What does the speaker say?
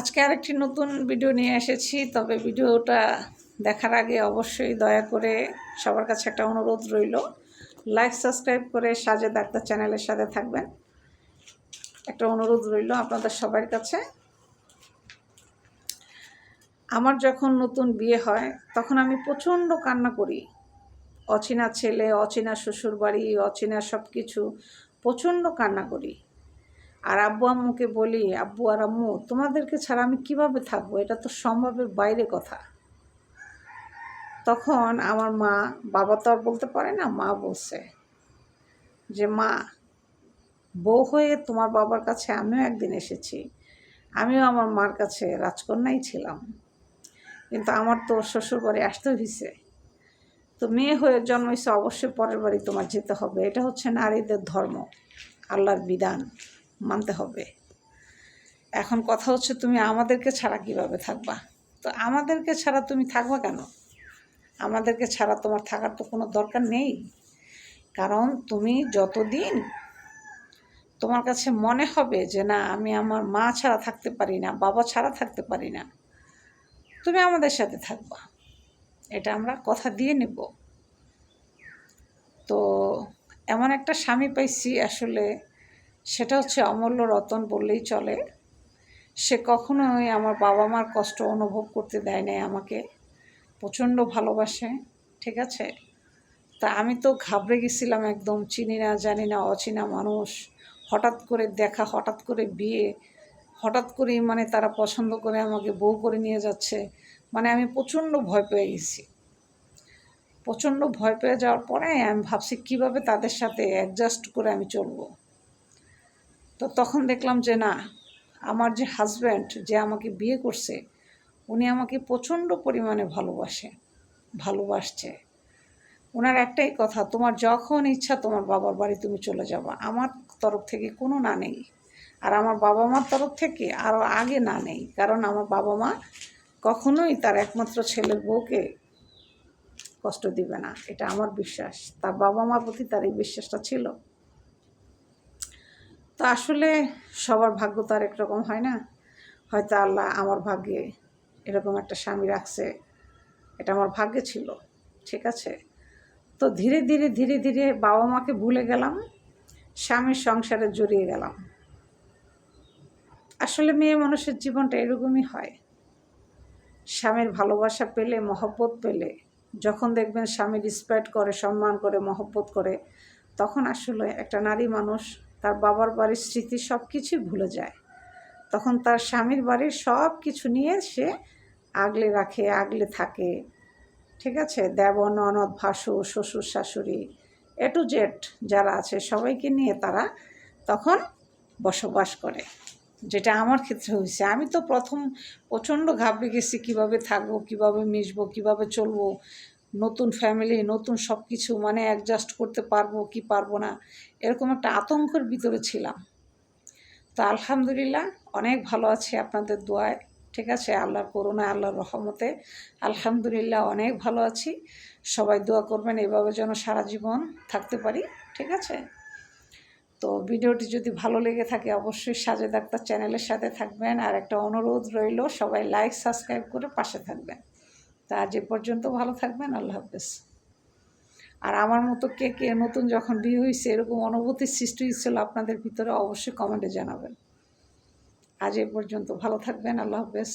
আজকে আরেকটি নতুন ভিডিও নিয়ে এসেছি, তবে ভিডিওটা দেখার আগে অবশ্যই দয়া করে সবার কাছে একটা অনুরোধ রইল। লাইক সাবস্ক্রাইব করে সাজে ডাক্তার চ্যানেলের সাথে থাকবেন। একটা অনুরোধ রইল আপনাদের সবার কাছে। আমার যখন নতুন বিয়ে হয়, তখন আমি প্রচণ্ড কান্না করি। অচেনা ছেলে, অচেনা শ্বশুর বাড়ি অচেনা সব কিছু প্রচণ্ড কান্না করি। আর আব্বু আম্মুকে বলি, আব্বু আর আম্মু, তোমাদেরকে ছাড়া আমি কীভাবে থাকব? এটা তো সম্ভবের বাইরে কথা। তখন আমার মা, বাবা তো আর বলতে পারে না, মা বলছে যে, মা, বউ হয়ে তোমার বাবার কাছে আমিও একদিন এসেছি। আমিও আমার মার কাছে রাজকন্যাই ছিলাম। কিন্তু আমার তো শ্বশুর বাড়ি আসতে হয়েছে তো মেয়ে হয়ে জন্মেছে অবশ্যই পরের বাড়ি তোমার যেতে হবে। এটা হচ্ছে নারীদের ধর্ম, আল্লাহর বিধান। মানতে হবে। এখন কথা হচ্ছে তুমি আমাদেরকে ছাড়া কীভাবে থাকবা? তো আমাদেরকে ছাড়া তুমি থাকবা কেন? আমাদেরকে ছাড়া তোমার থাকার তো কোনো দরকার নেই। কারণ তুমি যতদিন তোমার কাছে মনে হবে যে না, আমি আমার মা ছাড়া থাকতে পারি না, বাবা ছাড়া থাকতে পারি না, তুমি আমাদের সাথে থাকবা। এটা আমরা কথা দিয়ে নেব। তো এমন একটা স্বামী পাইছি আসলে সেটা হচ্ছে অমূল্য রতন বললেই চলে। সে কখনোই আমার বাবা মার কষ্ট অনুভব করতে দেয় নাই আমাকে। প্রচণ্ড ভালোবাসে, ঠিক আছে? তা আমি তো ঘাবড়ে গেছিলাম একদম, চিনি না, জানি না, অচিনা মানুষ। হঠাৎ করে দেখা, হঠাৎ করে বিয়ে। হঠাৎ করেই মানে তারা পছন্দ করে আমাকে বউ করে নিয়ে যাচ্ছে। মানে আমি প্রচণ্ড ভয় পেয়ে গেছি। প্রচণ্ড ভয় পেয়ে যাওয়ার পরে আমি ভাবছি, কীভাবে তাদের সাথে অ্যাডজাস্ট করে আমি চলবো? তো তখন দেখলাম যে না, আমার যে হাজব্যান্ড যে আমাকে বিয়ে করছে, উনি আমাকে প্রচণ্ড পরিমাণে ভালোবাসে, ভালোবাসছে। ওনার একটাই কথা, তোমার যখন ইচ্ছা তোমার বাবার বাড়ি তুমি চলে যাবা। আমার তরফ থেকে কোনো না নেই। আর আমার বাবা মার তরফ থেকে আরও আগে না নেই। কারণ আমার বাবা মা কখনোই তার একমাত্র ছেলের বউকে কষ্ট দিবে না। এটা আমার বিশ্বাস। তার বাবা মার প্রতি তার এই বিশ্বাসটা ছিল। আসলে সবার ভাগ্য তো আর একরকম হয় না? হয়তো আল্লাহ আমার ভাগ্যে এরকম একটা স্বামী রাখছে, এটা আমার ভাগ্যে ছিল, ঠিক আছে? তো ধীরে ধীরে ধীরে ধীরে বাবা মাকে ভুলে গেলাম, স্বামীর সংসারে জড়িয়ে গেলাম। আসলে মেয়ে মানুষের জীবনটা এরকমই হয়। স্বামীর ভালোবাসা পেলে, মহব্বত পেলে, যখন দেখবেন স্বামী রিসপেক্ট করে, সম্মান করে, মহব্বত করে, তখন আসলে একটা নারী মানুষ তার বাবার বাড়ির স্মৃতি সব কিছুই ভুলে যায়। তখন তার স্বামীর বাড়ির সব কিছু নিয়ে সে আগলে রাখে, আগলে থাকে। ঠিক আছে? দেব ননদ ভাসু শ্বশুর, শাশুড়ি, এ টু জেড যারা আছে, সবাইকে নিয়ে তারা তখন বসবাস করে। যেটা আমার ক্ষেত্রে হয়েছে। আমি তো প্রথম প্রচণ্ড ঘাবড়ে গেছি, কীভাবে থাকব, কীভাবে মিশবো, কীভাবে চলবো নতুন ফ্যামিলি নতুন সব কিছু মানে অ্যাডজাস্ট করতে পারব কি পারব না, এরকম একটা আতঙ্কের ভিতরে ছিলাম। তো আলহামদুলিল্লাহ অনেক ভালো আছে আপনাদের দোয়ায়, ঠিক আছে? আল্লাহর করোনা আল্লাহর রহমতে আলহামদুলিল্লাহ অনেক ভালো আছি। সবাই দোয়া করবেন, এভাবে যেন সারা জীবন থাকতে পারি, ঠিক আছে? তো ভিডিওটি যদি ভালো লেগে থাকে, অবশ্যই সাজে ডাক্তার চ্যানেলের সাথে থাকবেন। আর একটা অনুরোধ রইল, সবাই লাইক সাবস্ক্রাইব করে পাশে থাকবেন। তা আজ এ পর্যন্ত ভালো থাকবেন, আল্লাহ হাফেজ। আর আমার মতো কে কে নতুন যখন বিয়ে হয়েছে এরকম অনুভূতির সৃষ্টি হয়েছিল আপনাদের ভিতরে অবশ্যই কমেন্টে জানাবেন। আজ এ পর্যন্ত ভালো থাকবেন, আল্লাহ হাফেজ।